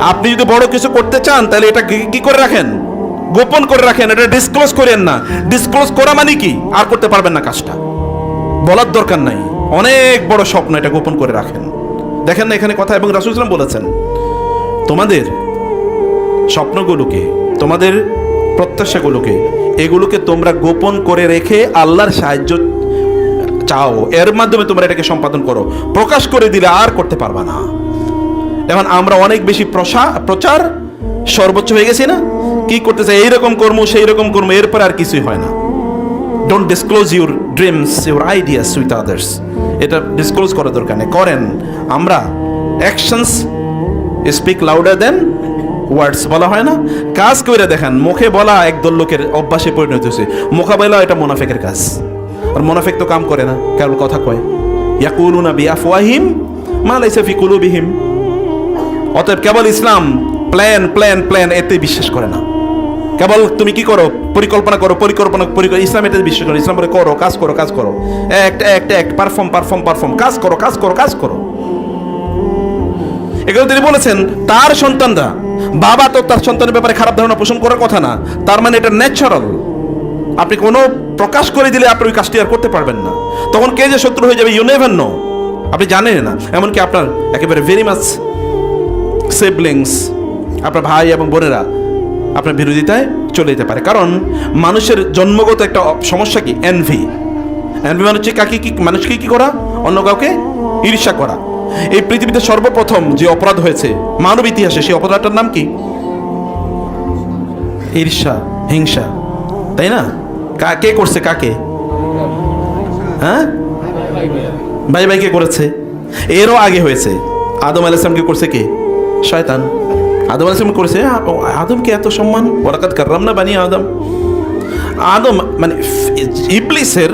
আপনি যদি বড় কিছু করতে চান, তাহলে এটা কি- করে রাখেন? গোপন করে রাখেন, এটা ডিসক্লোজ করেন না। ডিসক্লোজ করা মানে কি? আর করতে পারবেন না কাজটা। বলার দরকার নাই। অনেক বড় স্বপ্ন এটা গোপন করে রাখেন। দেখেন না এখানে কথা এবং রাসুল ইসলাম বলেছেন, তোমাদের স্বপ্নগুলোকে, তোমাদের প্রত্যাশাগুলোকে, এগুলোকে তোমরা গোপন করে রেখে আল্লাহর সাহায্য চাও। এর মাধ্যমে তোমরা এটাকে সম্পাদন করো। প্রকাশ করে দিলে আর করতে পারবা না। এখন আমরা অনেক বেশি প্রসা, প্রচার সর্বোচ্চ হয়ে গেছি না? কি করতেছে এইরকম কর্ম সেই রকম কর্ম, এরপর আর কিছুই হয় না। Don't disclose your dreams your ideas with others এটা ডিসক্লোজ করার দরকার নেই। করেন। আমরা actions speak louder than words বলা হয় না? কাজ করে দেখেন, মুখে বলা একদল লোকের অভ্যাসে পরিণত হয়েছে। মোকাবেলা এটা মোনাফেকের কাজ। আর মোনাফেক তো কাম করে না কেবল কথা কয়। ইয়াকুলুনা বিআফওয়াহিম, মা লাইসা ফি কুলুবিহিম। অতএব কেবল ইসলাম প্ল্যান প্ল্যান প্ল্যান এতে বিশ্বাস করে না। কেবল তুমি কি করো? পরিকল্পনা করো, পরিকল্পনা পরিকল্পনা ইসলাম এতে বিশ্বাস করো। ইসলাম বলে করো, কাজ করো কাজ করো। একটা একটা এক পারফর্ম পারফর্ম পারফর্ম কাজ করো কাজ করো কাজ করো। এগুলো তিনি বলেছেন, তার সন্তানরা, বাবা তো তার সন্তানের ব্যাপারে খারাপ ধারণা পোষণ করার কথা না, তার মানে এটা ন্যাচারাল আপনি কোনো প্রকাশ করে দিলে আপনি ওই কাজটি আর করতে পারবেন না। তখন কে যে শত্রু হয়ে যাবে ইউ আপনি জানেন না, এমনকি আপনার একেবারে ভেরি মাছ সিবলিংস আপনার ভাই এবং বোনেরা আপনার বিরোধিতায় চলে যেতে পারে। কারণ মানুষের জন্মগত একটা সমস্যা কি? এনভি এনভি মানে হচ্ছে কাকে কি, মানুষকে কি করা? অন্য কাউকে ঈর্ষা করা। এই পৃথিবীতে সর্বপ্রথম যে অপরাধ হয়েছে, মানব ইতিহাসে সেই অপরাধটার নাম কি? ঈর্ষা, হিংসা। তাই না? কা- করছে কাকে? হ্যাঁ? ভাই ভাই কে করেছে? এরও আগে হয়েছে। আদম আলাইসলামকে করছে কে? শয়তান। আদম আলাইসলাম করেছে আদমকে এত সম্মান? ওরাকাত কাররাম না বানিয়ে আদম। আদম মানে ইবলিসের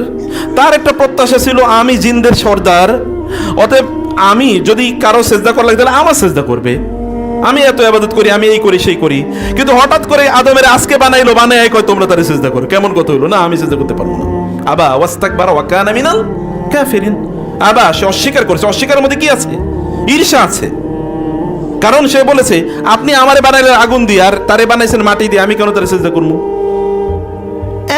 তার একটা প্রত্যাশা ছিল, আমি জিনদের সর্দার, অতএব আমি যদি কারও সেজদা করা লাগে, তাহলে আমার সেজদা করবে। আমি এত আবাদত করি, আমি এই করি, সেই করি। কিন্তু হঠাৎ করে আদমের আজকে বানাইলো বানাই কয়, তোমরা তারে সেজদা করো। কেমন কথা হইল? না, আমি সেজদা করতে পারব না। আবা ওয়াস্তাক বারা ওয়াকানা মিনাল কাফিরিন। আবা, সে অস্বীকার করেছে। অস্বীকারের মধ্যে কি আছে? ঈর্ষা আছে। কারণ সে বলেছে, আপনি আমারে বানাইলেন আগুন দিয়ে আর তারে বানাইছেন মাটি দিয়ে, আমি কেন তারে সেজদা করব?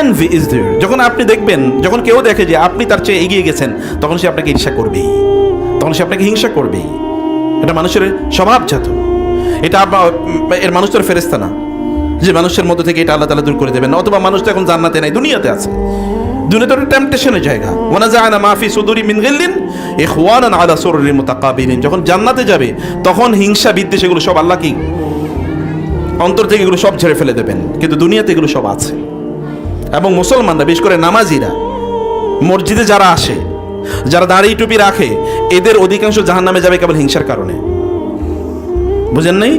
এনভি ইজ দেয়ার যখন আপনি দেখবেন, যখন কেউ দেখে যে আপনি তার চেয়ে এগিয়ে গেছেন, তখন সে আপনাকে ঈর্ষা করবেই। তখন সে আপনাকে হিংসা করবেই। এটা মানুষের স্বভাবজাত। এটা এর মানুষের ফেরেস্তা না। যে মানুষের মধ্যে থেকে এটা আল্লাহ তালা দূর করে দেবেন। অথবা মানুষ তো এখন জান্নাতে নাই, দুনিয়াতে আছে। দুনিয়াতে একটা টেম্পটেশনের জায়গা। যায় না মাফি সুদুরি আলা যখন জান্নাতে যাবে, তখন হিংসা, বিদ্বেষ এগুলো সব আল্লাহ কি? অন্তর থেকে এগুলো সব ফেলে দেবেন। কিন্তু দুনিয়াতে এগুলো সব আছে। এবং মুসলমানরা, বিশেষ করে নামাজিরা, মসজিদে যারা আসে, যারা দাড়ি টুপি রাখে, এদের অধিকাংশ জাহান নামে যাবে কেবল হিংসার কারণে। বুঝেন নাই?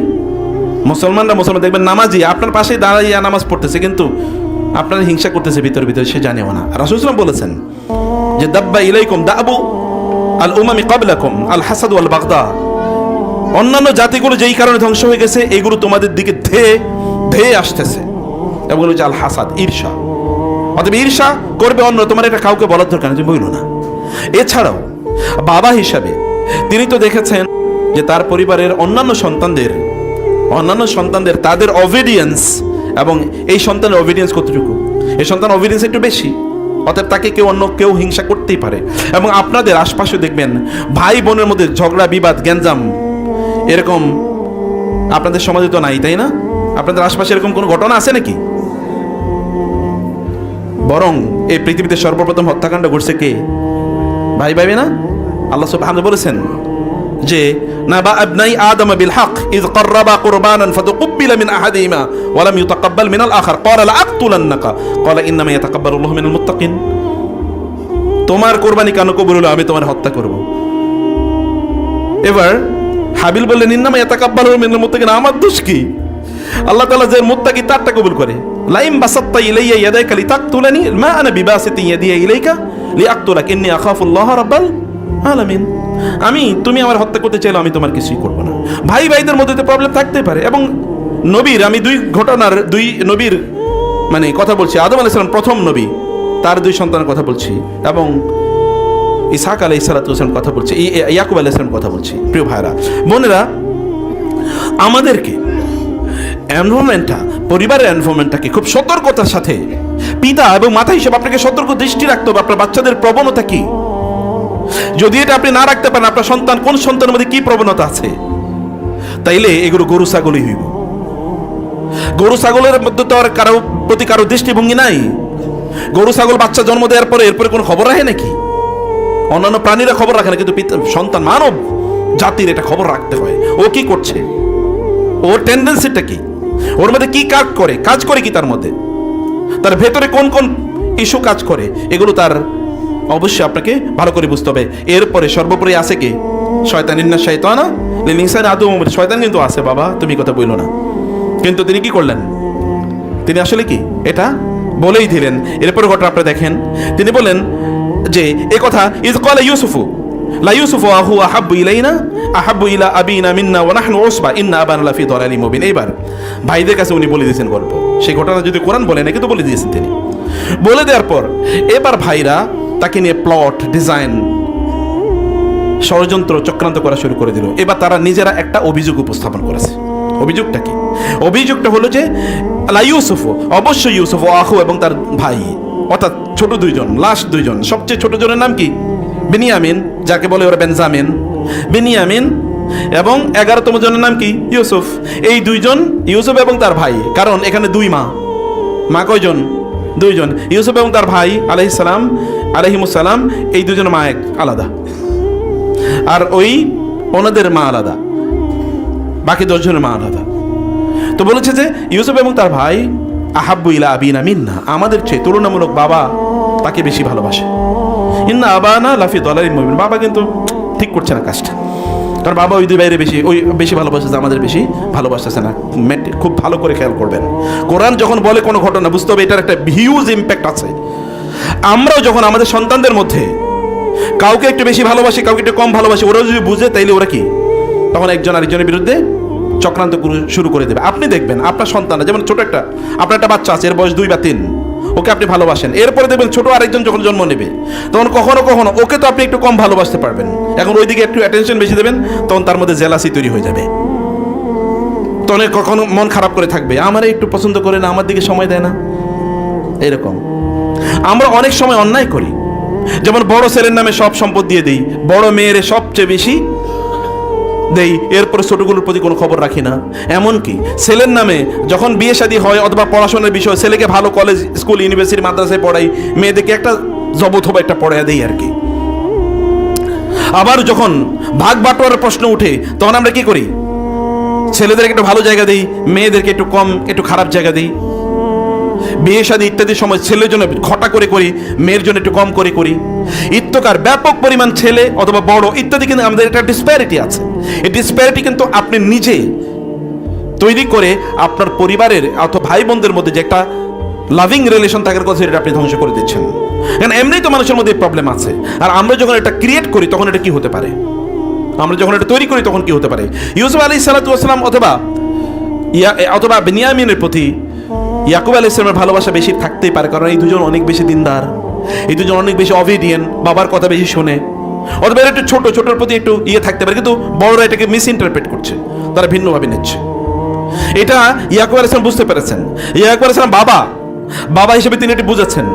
মুসলমানরা মুসলমান, দেখবেন নামাজি, আপনার পাশে দাঁড়াইয়া নামাজ পড়তেছে, কিন্তু আপনার হিংসা করতেছে ভিতর ভিতরে, সে জানেও না। রাসুলাম বলেছেন যে দাব্বা ইলাইকুম দাবু আল উমামি কাবলাকুম আল হাসাদ আল বাগদা অন্যান্য জাতিগুলো যেই কারণে ধ্বংস হয়ে গেছে, এগুলো তোমাদের দিকে ধেয়ে ধেয়ে আসতেছে। এবং হচ্ছে আল হাসাদ ঈর্ষা। অতএব ঈর্ষা করবে অন্য, তোমার এটা কাউকে বলার দরকার তুমি বইল না। এছাড়াও, বাবা হিসাবে তিনি তো দেখেছেন যে, তার পরিবারের অন্যান্য সন্তানদের অন্যান্য সন্তানদের, তাদের অবিডিয়েন্স এবং এই সন্তানের অবিডিয়েন্স কতটুকু? এই সন্তান অবিডিয়েন্স একটু বেশি। অতএব তাকে কেউ অন্য কেউ হিংসা করতেই পারে। এবং আপনাদের আশপাশে দেখবেন, ভাই বোনের মধ্যে ঝগড়া, বিবাদ, গ্যাঞ্জাম এরকম আপনাদের সমাজে তো নাই, তাই না? আপনাদের আশপাশে এরকম কোনো ঘটনা আছে নাকি? বরং এই পৃথিবীতে সর্বপ্রথম হত্যাকাণ্ড ঘটছে কে? ভাই ভাই না আল্লাহ সুবহানাহু বলেছেন যে, নাবা আবনাই আদম হক ইজ কর্রাবা কুরবানান ফাতুকব্বিলা মিন আহাদিহিমা ওয়া লাম ইউতাকাব্বাল মিনাল আখার। ক্বালা লা আকতুলান্নাকা ক্বালা ইন্নামা ইয়াতাকাব্বালুল্লাহু মিনাল মুত্তাকিন। তোমার কোরবানি কেন কবুল হলো? আমি তোমার হত্যা করব। এবার হাবিল বললেন, ইন্নামা ইয়াতাকাব্বালু মিনাল মুত্তাকিন। আমার দোষ কি? আল্লাহ তাআলা যে মুত্তাকি, তারটা কবুল করে। লাইম বাসাত্তা ইলাইয়া ইয়াদাইকা লিতাকতুলানি, মা আনা বিবাসিতি ইয়াদিয়া ইলাইকা লিআকতুলাক ইন্নী আখাফুল্লাহ রাব্বাল আলামিন। আমি, তুমি আমার হত্যা করতে চাইলে আমি তোমার কিছুই করব না। ভাই ভাইদের মধ্যে তো প্রবলেম থাকতে পারে এবং নবীর, আমি দুই ঘটনার, দুই নবীর মানে কথা বলছি। আদম আলাইহিস সালাম প্রথম নবী, তার দুই সন্তানের কথা বলছি এবং ইসাক আলাই সালাতাম কথা বলছি ইয়াকুব আলাই সালাম কথা বলছি। প্রিয় ভাইরা বোনেরা, আমাদেরকে এনভারনমেন্টটা পরিবারের এনভারনমেন্টটাকে খুব সতর্কতার সাথে, পিতা এবং মাতা হিসেবে আপনাকে সতর্ক দৃষ্টি রাখতে হবে। আপনার বাচ্চাদের প্রবণতা কি? যদি এটা আপনি না রাখতে পারেন, আপনার সন্তান, কোন সন্তানের মধ্যে কি প্রবণতা আছে? তাইলে এগুলো গরু ছাগলই হইব। গরু ছাগলের মধ্যে তো আর কারও প্রতি কারও দৃষ্টিভঙ্গি নাই। গরু ছাগল বাচ্চা জন্ম দেওয়ার পরে এরপরে কোনো খবর রাখে নাকি? অন্যান্য প্রাণীরা খবর রাখে না, কিন্তু সন্তান মানব জাতির এটা খবর রাখতে হয়। ও কি করছে? ওর টেন্ডেন্সিটা কি? ওর মধ্যে কি কাজ করে? কাজ করে কি তার মধ্যে? তার ভেতরে কোন কোন ইস্যু কাজ করে? এগুলো তার অবশ্যই আপনাকে ভালো করে বুঝতে হবে। এরপরে সর্বোপরি আছে কি? শয়তান? শয়তানা কিন্তু আছে বাবা, তুমি কথা না। কিন্তু তিনি কি করলেন? তিনি আসলে কি? এটা বলেই দিলেন। এরপরে ঘটনা দেখেন। তিনি বলেন যে, এ কথা ইজ ইউসুফু, লা ইউসুফু আহু আহাব্বু ইলাইনা, আহাব্বু ইলা আবিনা মিন্না ওয়া নাহনু উসবা, ইন্না আবানা মুবিন। ভাইদের কাছে উনি বলে দিয়েছেন গল্প। সেই ঘটনা যদি কোরআন বলে না কিন্তু বলে দিয়েছেন তিনি। বলে দেওয়ার পর, এবার ভাইরা তাকে নিয়ে প্লট ডিজাইন ষড়যন্ত্র, চক্রান্ত করা শুরু করে দিল। এবার তারা নিজেরা একটা অভিযোগ উপস্থাপন করেছে। অভিযোগটা কি? অভিযোগটা হলো যে ইউসুফ, অবশ্যই ইউসুফ, আহু এবং তার ভাই, অর্থাৎ ছোট দুইজন, লাস্ট দুইজন, সবচেয়ে ছোট জনের নাম কি? বেনিয়ামিন, যাকে বলে ওরা বেনজামিন। বেনিয়ামিন এবং এগারোতম জনের নাম কি? ইউসুফ। এই দুইজন, ইউসুফ এবং তার ভাই, কারণ এখানে দুই মা। মা কয়জন? দুইজন। ইউসুফ এবং তার ভাই আলহিসাম আলহিমুসালাম এই দুজন মা এক, আলাদা। আর ওই ওনাদের মা আলাদা। বাকি দশজনের মা আলাদা। তো বলেছে যে, ইউসুফ এবং তার ভাই, আহাব্বু ইলা আবিনা মিন্না, আমাদের চেয়ে তুলনামূলক বাবা তাকে বেশি ভালোবাসে। ইন্না আবানা লাফি দলারি মুমিন বাবা কিন্তু ঠিক করছে না কাজটা। কারণ বাবা ওই দুই বাইরে বেশি, ওই বেশি ভালোবাসতেছে আমাদের বেশি ভালোবাসতেছে না। খুব ভালো করে খেয়াল করবেন। কোরআন যখন বলে কোনো ঘটনা, বুঝতে হবে এটার একটা হিউজ ইম্প্যাক্ট আছে। আমরাও যখন আমাদের সন্তানদের মধ্যে কাউকে একটু বেশি ভালোবাসি, কাউকে একটু কম ভালোবাসি ওরা যদি বুঝে, তাইলে ওরা কি? তখন একজন আরেকজনের বিরুদ্ধে চক্রান্ত শুরু করে দেবে। আপনি দেখবেন, আপনার সন্তান যেমন ছোট একটা, আপনার একটা বাচ্চা আছে, এর বয়স দুই বা তিন, ওকে আপনি ভালোবাসেন। এরপরে দেখবেন ছোট আরেকজন যখন জন্ম নেবে, তখন কখনো কখনো ওকে তো আপনি একটু কম ভালোবাসতে পারবেন। এখন ওইদিকে একটু অ্যাটেনশন বেশি দেবেন, তখন তার মধ্যে জেলাসি তৈরি হয়ে যাবে। তখন কখনো মন খারাপ করে থাকবে। আমার একটু পছন্দ করে না, আমার দিকে সময় দেয় না। এরকম। আমরা অনেক সময় অন্যায় করি। যেমন বড় ছেলের নামে সব সম্পদ দিয়ে দিই, বড় মেয়ের সবচেয়ে বেশি দেই, এরপরে ছোটগুলোর প্রতি কোনো খবর রাখি না। এমনকি ছেলের নামে যখন বিয়ে শাদী হয় অথবা পড়াশোনার বিষয়, ছেলেকে ভালো কলেজ স্কুল ইউনিভার্সিটি মাদ্রাসায় পড়াই, মেয়েদেরকে একটা জবত হবে একটা পড়ায় দেই আর কি। আবার যখন ভাগ বাটোয়ারের প্রশ্ন উঠে, তখন আমরা কি করি? ছেলেদেরকে একটু ভালো জায়গা দিই, মেয়েদেরকে একটু কম, একটু খারাপ জায়গা দিই। বিয়ে শাদী ইত্যাদির সময় ছেলের জন্য ঘটা করে করি, মেয়ের জন্য একটু কম করে করি। ইত্যকার ব্যাপক পরিমাণ ছেলে অথবা বড় ইত্যাদি কিন্তু আমাদের একটা ডিসপ্যারিটি আছে। এই ডিসপ্যারিটি কিন্তু আপনি নিজে তৈরি করে আপনার পরিবারের অথবা ভাই বোনদের মধ্যে যে একটা লাভিং রিলেশন থাকার কথা, সেটা আপনি ধ্বংস করে দিচ্ছেন। কারণ এমনিই তো মানুষের মধ্যে প্রবলেম আছে। আর আমরা যখন এটা ক্রিয়েট করি, তখন এটা কি হতে পারে? আমরা যখন এটা তৈরি করি, তখন কি হতে পারে? ইউসুফ আলী সালাতাম অথবা ইয়া অথবা বিনিয়ামিনের প্রতি ইয়াকুব আলী ইসলামের ভালোবাসা বেশি থাকতেই পারে, কারণ এই দুজন অনেক বেশি দিনদার। এই দুজন অনেক বেশি অভিডিয়েন বাবার কথা বেশি শোনে। অথবা একটু ছোট, ছোটোর প্রতি একটু ইয়ে থাকতে পারে, কিন্তু বড়রা এটাকে মিস ইন্টারপ্রেট করছে। তারা ভিন্নভাবে নিচ্ছে। এটা ইয়াকুব আলী ইসলাম বুঝতে পেরেছেন। ইয়াকুব আলী ইসলাম বাবা। বাবা হিসেবে তিনি এটি বুঝেছেন।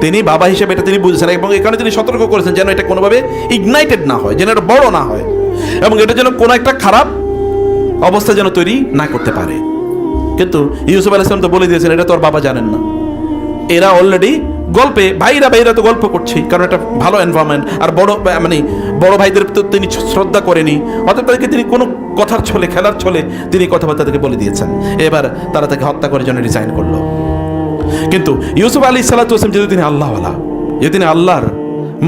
তিনি বাবা হিসেবে এটা তিনি বুঝেছেন এবং এখানে তিনি সতর্ক করেছেন যেন এটা কোনোভাবে ইগনাইটেড না হয়, যেন এটা বড় না হয়। এবং এটা যেন কোনো একটা খারাপ অবস্থা যেন তৈরি না করতে পারে। কিন্তু ইউসুফ আল ইসলাম তো বলে দিয়েছেন, এটা তো ওর বাবা জানেন না। এরা অলরেডি গল্পে ভাইরা ভাইরা তো গল্প করছেই, কারণ এটা ভালো এনভায়রনমেন্ট আর বড় মানে বড় ভাইদের তো তিনি শ্রদ্ধা করেনি। অর্থাৎ তাদেরকে তিনি কোনো কথার ছলে, খেলার ছলে তিনি কথাবার্তা তাদেরকে বলে দিয়েছেন। এবার তারা তাকে হত্যা করে জন্য রিজাইন করল। কিন্তু ইউসুফ আলী সাল্লাহাম যেহেতু তিনি আল্লাহওয়ালা যে তিনি আল্লাহর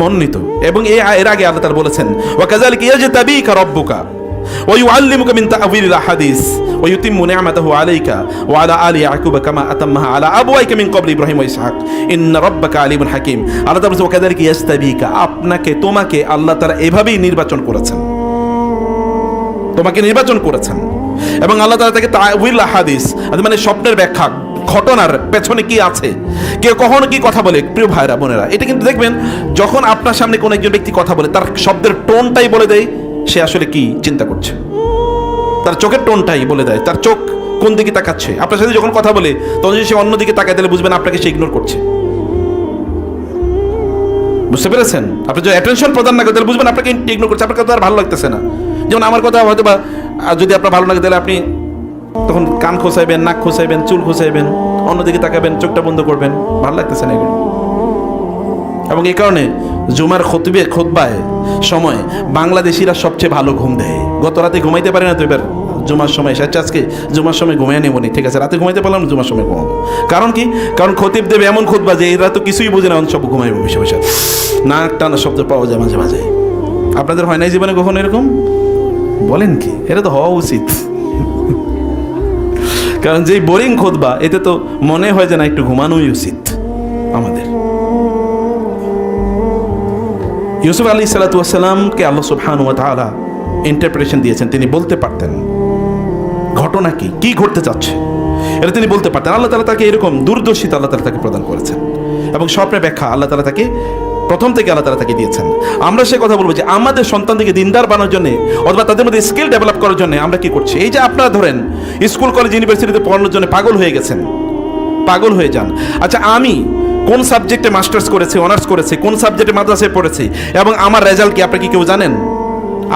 মনোনীত, এবং এর আগে আল্লাহ তার বলেছেন ও কাজাল কি যে তাবি কা রব্বুকা। ক্বাবলি ইব্রাহিম ওয়া ইসহাক ইন্না রাব্বাকা আলিমুন হাকিম আল্লাহ তাআলা বলেছেন ওয়া কাযালিকা ইয়াস্তাবিকা আপনাকে, তোমাকে আল্লাহ তাআলা এভাবেই নির্বাচন করেছেন। তোমাকে নির্বাচন করেছেন। এবং আল্লাহ তাকে মানে স্বপ্নের ব্যাখ্যা, ঘটনার পেছনে কি আছে কেউ কখনো কি কথা বলে, প্রিয় ভাইরা বোনেরা, এটা কিন্তু দেখবেন, যখন আপনার সামনে কোনো একজন ব্যক্তি কথা বলে, তার শব্দের টোনটাই বলে দেয় সে আসলে কি চিন্তা করছে? তার চোখের টোনটাই বলে দেয়, তার চোখ কোন দিকে তাকাচ্ছে? আপনার সাথে যখন কথা বলে, তখন যদি সে অন্যদিকে তাকায়, তাহলে বুঝবেন আপনাকে সে ইগনোর করছে। বুঝতে পেরেছেন? আপনি যদি অ্যাটেনশন প্রদান না করেন তাহলে বুঝবেন আপনাকে ইগনোর করছে আপনার কথা আর ভালো লাগতেছে না। যেমন আমার কথা হয়তো বা যদি আপনার ভালো লাগে, তাহলে আপনি তখন কান খোসাইবেন নাক খোসাইবেন চুল খোসাইবেন অন্যদিকে তাকাবেন, চোখটা বন্ধ করবেন, ভালো লাগতেছে না এগুলো। এবং এই কারণে জুমার খতবে খোদবায় সময় বাংলাদেশিরা সবচেয়ে ভালো ঘুম দেয়। গত রাতে ঘুমাইতে পারে না তো এবার জুমার সময় এসে আচ্ছা আজকে জুমার সময় ঘুমিয়ে নেব নি। ঠিক আছে, রাতে ঘুমাইতে পারলাম না, জুমার সময় ঘুমাবো। কারণ কি? কারণ খতিব দেবে এমন খুতবা যে এরা তো কিছুই বোঝে না সব ঘুমাইবো বসে বসে। নাক টানা শব্দ পাওয়া যায় মাঝে মাঝে। আপনাদের হয় নাই জীবনে কখনো এরকম? বলেন কি? এটা তো হওয়া উচিত। কারণ যেই বোরিং খোদবা এতে তো মনে হয় যে না, একটু ঘুমানোই উচিত আমাদের। ইউসুফ আলী সালাতামকে আল্লাহ সুবহান ওয়া ইন্টারপ্রিটেশন দিয়েছেন। তিনি বলতে পারতেন, ঘটনা কি? কি ঘটতে চাচ্ছে এটা তিনি বলতে পারতেন। আল্লাহ তালা তাকে এরকম দূরদর্শিতা আল্লাহ তালা তাকে প্রদান করেছেন এবং স্বপ্নের ব্যাখ্যা আল্লাহ তালা তাকে, প্রথম থেকে আল্লাহ তালা তাকে দিয়েছেন। আমরা সে কথা বলব যে আমাদের সন্তানদেরকে দিনদার বানানোর জন্য অথবা তাদের মধ্যে স্কিল ডেভেলপ করার জন্য আমরা কি করছি? এই যে আপনারা ধরেন, স্কুল, কলেজ, ইউনিভার্সিটিতে পড়ানোর জন্য পাগল হয়ে গেছেন, পাগল হয়ে যান। আচ্ছা আমি কোন সাবজেক্টে মাস্টার্স করেছি, অনার্স করেছি, কোন সাবজেক্টে মাদ্রাসায় পড়েছি, এবং আমার রেজাল্ট কি, আপনি কি কেউ জানেন?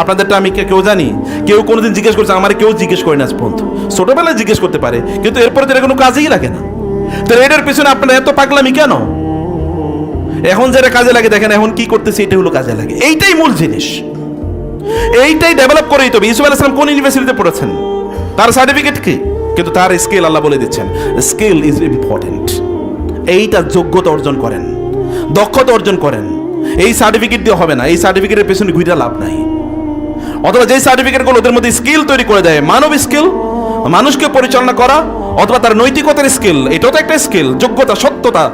আপনাদেরটা আমি কেউ জানি। কেউ কোনোদিন জিজ্ঞেস করছে, আমার কেউ জিজ্ঞেস করে না পর্যন্ত। ছোটবেলায় জিজ্ঞেস করতে পারে, কিন্তু এরপরে তো কোনো কাজেই লাগে না। তো এটার পিছনে আপনার এত পাগলামি কেন? এখন যেটা কাজে লাগে, দেখেন এখন কি করতেছে এটা হলো কাজে লাগে। এইটাই মূল জিনিস। এইটাই ডেভেলপ করেই তবে ইসুফ আলাহ ইসলাম কোন ইউনিভার্সিটিতে পড়েছেন? তার সার্টিফিকেট কি? কিন্তু তার স্কিল আল্লাহ বলে দিচ্ছেন। স্কিল ইজ ইম্পর্টেন্ট এইটা যোগ্যতা অর্জন করেন, দক্ষতা অর্জন করেন। এই সার্টিফিকেট দিয়ে হবে না, এই সার্টিফিকেটের পেছনে ঘুরে লাভ নাই। অথবা যে সার্টিফিকেটগুলো ওদের মধ্যে স্কিল তৈরি করে দেয়, মানব স্কিল মানুষকে পরিচালনা করা, অথবা তার নৈতিকতার স্কিল এটাও তো একটা স্কিল যোগ্যতা, সত্যতা,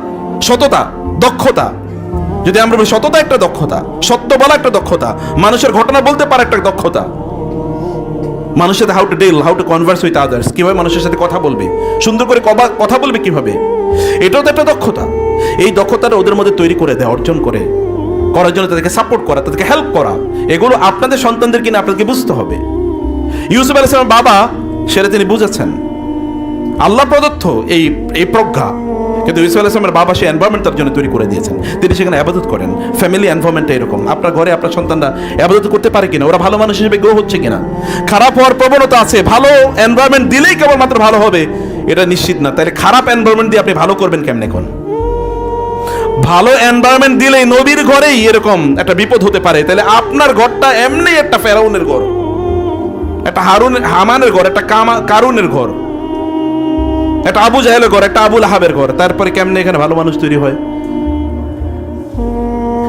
সততা, দক্ষতা। যদি আমরা সততা একটা দক্ষতা, সত্য বলা একটা দক্ষতা, মানুষের ঘটনা বলতে পারে একটা দক্ষতা। মানুষের সাথে how to deal how to converse with others কীভাবে মানুষের সাথে কথা বলবে? সুন্দর করে কথা বলবে কীভাবে? এটাও তো একটা দক্ষতা। এই দক্ষতাটা ওদের মধ্যে তৈরি করে দেয়, অর্জন করে। করার জন্য তাদেরকে সাপোর্ট করা, তাদেরকে হেল্প করা। এগুলো আপনাদের সন্তানদের কিনা আপনাদেরকে বুঝতে হবে। ইউসুফ আলাইহিস সালামের বাবা, সেটা তিনি বুঝেছেন। আল্লাহ প্রদত্ত এই এই প্রজ্ঞা। কিন্তু ইউসুফ আলাইসলামের বাবা সেই এনভায়রনমেন্ট তার জন্য তৈরি করে দিয়েছেন। তিনি সেখানে আবাদত করেন। ফ্যামিলি এনভায়রনমেন্টটা এরকম। আপনার ঘরে আপনার সন্তানরা আবাদত করতে পারে কিনা, ওরা ভালো মানুষ হিসেবে গ্রো হচ্ছে কিনা? খারাপ হওয়ার প্রবণতা আছে। ভালো এনভায়রনমেন্ট দিলেই কেবলমাত্র ভালো হবে। এটা নিশ্চিত না। তাহলে খারাপ এনভায়রনমেন্ট দিয়ে আপনি ভালো করবেন কেমন এখন? ভালো এনভায়রনমেন্ট দিলেই নবীর ঘরেই এরকম একটা বিপদ হতে পারে। তাহলে আপনার ঘরটা এমনি একটা ফেরাউনের ঘর। একটা হারুন হামানের ঘর, একটা কামা কারুনের ঘর। একটা আবু জাহেলের ঘর, একটা আবুল আহাবের ঘর। তারপরে কেমনে এখানে ভালো মানুষ তৈরি হয়?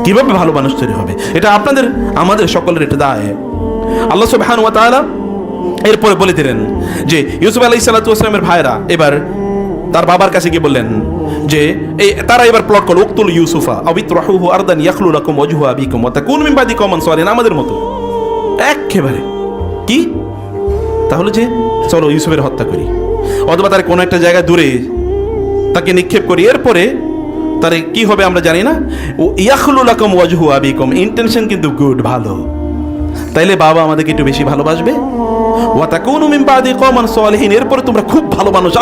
কীভাবে ভালো মানুষ তৈরি হবে? এটা আপনাদের, আমাদের সকলের এটা দায়। আল্লাহ সুবহান ওয়া তাআলা এরপরে বলে দিলেন যে, ইউসুফ আলাইহিস সালাতু ভাইরা এবার তার বাবার কাছে গিয়ে বললেন যে, এই তারা এবার প্লট করল, উক্তুল ইউসুফা আবিত্রাহুহু আরদান ইয়াখলু লাকুম ওয়াজহু আবিকুম ওয়া তাকুনু মিন বাদি কওমান সালিহিন। আমাদের মতো। একেবারে কি? তাহলে যে, চলো ইউসুফের হত্যা করি। অথবা তার কোনো একটা জায়গায় দূরে তাকে নিক্ষেপ করি। এরপরে তার কি হবে আমরা জানি না। ও ইয়াখলুল আকম ওয়াজহু আবিকম। ইন্টেনশন কিন্তু গুড ভালো। তাইলে বাবা আমাদেরকে একটু বেশি ভালোবাসবে। এরপরে তোমরা খুব ভালো মানুষ।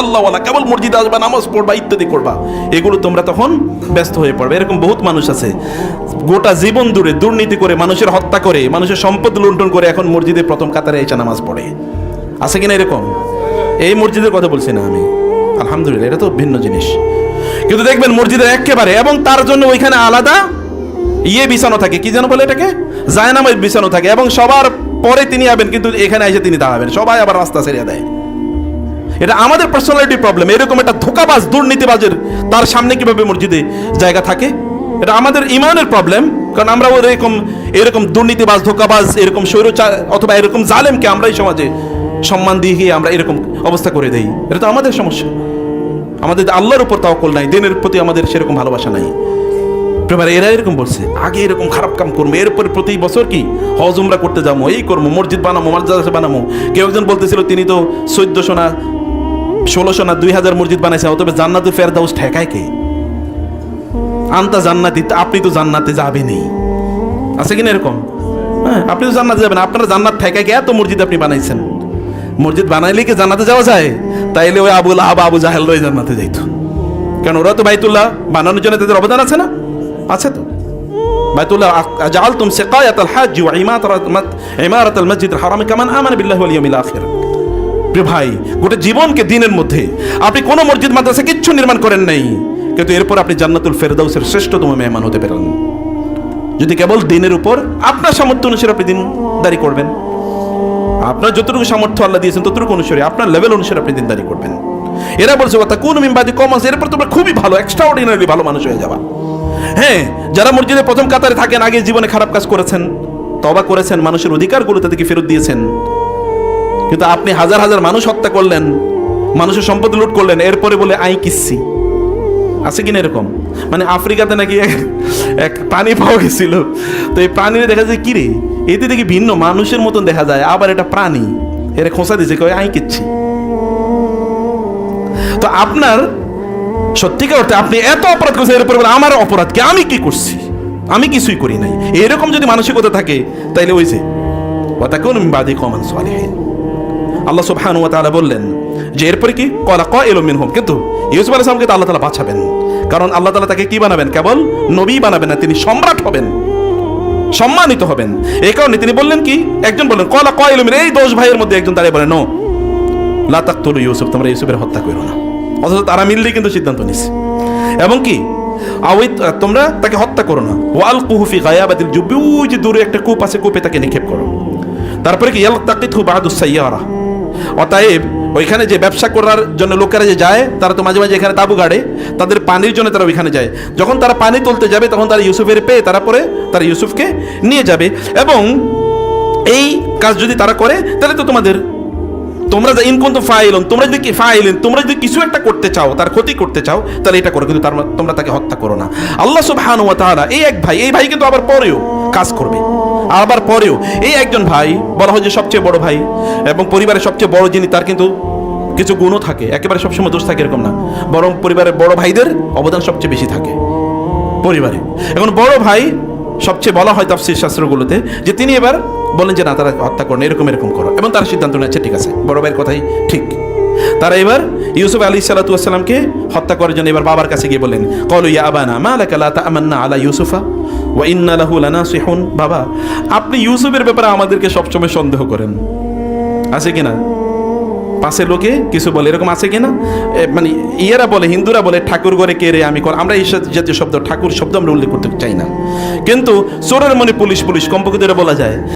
কেবল মসজিদে আসবা, নামাজ পড়বা, ইত্যাদি করবা। এগুলো তোমরা তখন ব্যস্ত হয়ে পড়বে। এরকম বহুত মানুষ আছে। গোটা জীবন দূরে দুর্নীতি করে, মানুষের হত্যা করে, মানুষের সম্পদ লুণ্ঠন করে এখন মসজিদে প্রথম কাতারে এসে নামাজ পড়ে। আছে কিনা এরকম? এই মসজিদের কথা বলছি না আমি। আলহামদুলিল্লাহ, এটা তো ভিন্ন জিনিস। কিন্তু দেখবেন মসজিদের একেবারে এবং তার জন্য ওইখানে আলাদা ইয়ে বিছানো থাকে। কি যেন বলে এটাকে? জায়নামাজ বিছানো থাকে এবং সবার পরে তিনি যাবেন কিন্তু এখানে এসে তিনি দাঁড়াবেন। সবাই আবার রাস্তা ছেড়ে দেয়। এটা আমাদের পার্সোনালিটি প্রবলেম এরকম একটা ধোকাবাজ, দুর্নীতিবাজের তার সামনে কীভাবে মসজিদে জায়গা থাকে? এটা আমাদের ইমানের প্রবলেম কারণ আমরা এরকম এরকম দুর্নীতিবাজ, ধোকাবাজ, এরকম স্বৈরচার অথবা এরকম জালেমকে আমরা এই সমাজে সম্মান দিয়ে গিয়ে আমরা এরকম অবস্থা করে দেই। এটা তো আমাদের সমস্যা। আমাদের আল্লাহর উপর তাওকল নাই, দিনের প্রতি আমাদের সেরকম ভালোবাসা নাই। এবার এরা এরকম বলছে, আগে এরকম খারাপ কাম করব, এরপরে প্রতি বছর কি? হজ, উমরা করতে যাব, এই করব, মসজিদ বানাবো, মাদ্রাসা বানাবো। কেউ একজন বলতেছিল, তিনি তো চোদ্দশো না ষোলোশো না দুই হাজার মসজিদ বানাইছে অতবে জান্নাতে ফেরদাউস ঠেকায় কে? আনতা জান্নাতি আপনি তো জান্নাতে যাবেনই। আছে কিনা এরকম? হ্যাঁ আপনি তো জান্নাতে যাবেন, আপনারা জান্নাত ঠেকায় কে? এত মসজিদ আপনি বানাইছেন। মসজিদ বানাইলে কি জানাতে যাওয়া যায়? তাইলে ওই আবুল আব আবু জাহেল রয়ে জান্নাতে যাইতো। কারণ ওরা তো বাইতুল্লাহ বানানোর জন্য তাদের অবদান আছে না? আছে তো। বাইতুল্লাহ জাআলতুম সিকায়াতাল হাজ্জ ওয়া ইমারাত ইমারাতাল মসজিদুল হারাম কামান আমানা বিল্লাহি ওয়াল ইয়াউমিল আখির। ভাই, গোটা জীবনকে দিনের মধ্যে আপনি কোনো মসজিদ, মাদ্রাসা কিচ্ছু নির্মাণ করেন নাই, কিন্তু এরপর আপনি জান্নাতুল ফেরদাউসের শ্রেষ্ঠতম মেহমান হতে পারেন। যদি কেবল দিনের উপর আপনার সামর্থ্য অনুসারে আপনি দিন দাঁড়ি করবেন আপনার যতটুকু সামর্থ্য আল্লাহ দিয়েছেন, ততটুকু অনুসারে আপনার লেভেল অনুসারে আপনি দিনদারি করবেন। এরা বলছে কথা কোন মিমবাদি কম আছে এরপর তোমরা খুবই ভালো এক্সট্রা অর্ডিনারি ভালো মানুষ হয়ে যাবা। হ্যাঁ যারা মসজিদে প্রথম কাতারে থাকেন, আগে জীবনে খারাপ কাজ করেছেন তবা করেছেন, মানুষের অধিকারগুলো তাদেরকে ফেরত দিয়েছেন। কিন্তু আপনি হাজার হাজার মানুষ হত্যা করলেন, মানুষের সম্পদ লুট করলেন, এরপরে বলে, আই কিচ্ছি আছে কিনা এরকম? মানে আফ্রিকাতে নাকি এক- প্রাণী পাওয়া গেছিল। তো এই প্রাণীরা দেখা যায় কি রে? এতে দেখি ভিন্ন মানুষের মতন দেখা যায়, আবার এটা প্রাণী। এরা খোঁচা দিয়েছে কয়, আই কিচ্ছি। তো আপনার, সত্যিকার অর্থে আপনি এত অপরাধ করছেন, এর উপরে বলে আমার অপরাধ কি? আমি কি করছি? আমি কিছুই করি নাই। এরকম যদি মানসিকতা থাকে, তাইলে ওই যে মিন বাদি কমান সালিহিন। আল্লাহ সুবহানাহু ওয়া তাআলা বললেন যে, এরপরে কি? কলা কাইলুম মিনহুম। কিন্তু ইউসুফ আলাইহিস সালামকে আল্লাহ তাআলা বাঁচাবেন। কারণ আল্লাহ তাআলা তাকে কি বানাবেন? কেবল নবী বানাবেন না, তিনি সম্রাট হবেন। সম্মানিত হবেন। এই কারণে তিনি বললেন কি? একজন বললেন, কলা কাইলুম এই দশ ভাইয়ের মধ্যে একজন দাঁড়িয়ে বলেন নো। লা তাকতুলু ইউসুফ, তোমরা ইউসুফের হত্যা করো না। অথচ তারা মিললেই কিন্তু সিদ্ধান্ত নিছে। এবং কি? আওয়াই তোমরা তাকে হত্যা করো না। ওয়াল কুহুফি গায়াবাতিল জুব্বি ওই যে দূরে একটা কূপ আছে, কূপে তাকে নিক্ষেপ করো। তারপরে কি, ইয়ালতাকিতহু বাদুস সাইয়ারা। অতএব ওইখানে যে ব্যবসা করার জন্য লোকেরা যে যায়, তারা তো মাঝে মাঝে এখানে তাবু গাড়ে, তাদের পানির জন্য তারা ওইখানে যায়। যখন তারা পানি তুলতে যাবে, তখন তারা ইউসুফের পেয়ে তারা পরে তারা ইউসুফকে নিয়ে যাবে। এবং এই কাজ যদি তারা করে, তাহলে তো তোমাদের, তোমরা যা ইনকম তো ফাইলন, তোমরা যদি কি ফাইলেন, তোমরা যদি কিছু একটা করতে চাও, তার ক্ষতি করতে চাও, তাহলে এটা করো, কিন্তু তার তোমরা তাকে হত্যা করো না। আল্লাহ সুবহানাহু ওয়া তাআলা, এই এক ভাই, এই ভাই কিন্তু আবার পরেও কাজ করবে। আবার পরেও এই একজন ভাই বলা হয় যে সবচেয়ে বড় ভাই এবং পরিবারের সবচেয়ে বড় যিনি, তার কিন্তু কিছু গুণও থাকে। একেবারে সবসময় দোষ থাকে এরকম না। বরং পরিবারের বড় ভাইদের অবদান সবচেয়ে বেশি থাকে। পরিবারে। এখন বড় ভাই সবচেয়ে বলা হয় তাফসির শাস্ত্রগুলোতে যে তিনি এবার বলেন যে, না, তারা হত্যা করেন, এরকম এরকম করো। এবং তার সিদ্ধান্ত নিয়েছে, ঠিক আছে, বড় ভাইয়ের কথাই ঠিক। তারা এবার ইউসুফ আলী সাল্লাতুয়াসাল্লামকে হত্যা করার জন্য এবার বাবার কাছে গিয়ে বললেন, কলু ইয়া আবানা, মা লাকা লা তাআমান্না আলা ইউসুফা? ওয়া ইন্না লাহু লানাসিহুন। বাবা, আপনি ইউসুফের ব্যাপারে আমাদেরকে সবসময় সন্দেহ করেন। আছে কিনা? পাশে লোকে কিছু বলে, এরকম আছে কিনা? মানে ইয়েরা বলে, হিন্দুরা বলে, ঠাকুর ঘরে কে রে, আমি কর আমরা এই জাতীয় শব্দ, ঠাকুর শব্দ আমরা উল্লেখ করতে চাই না। কিন্তু চোরের মনে পুলিশ পুলিশ কম্পকে বলা যায়।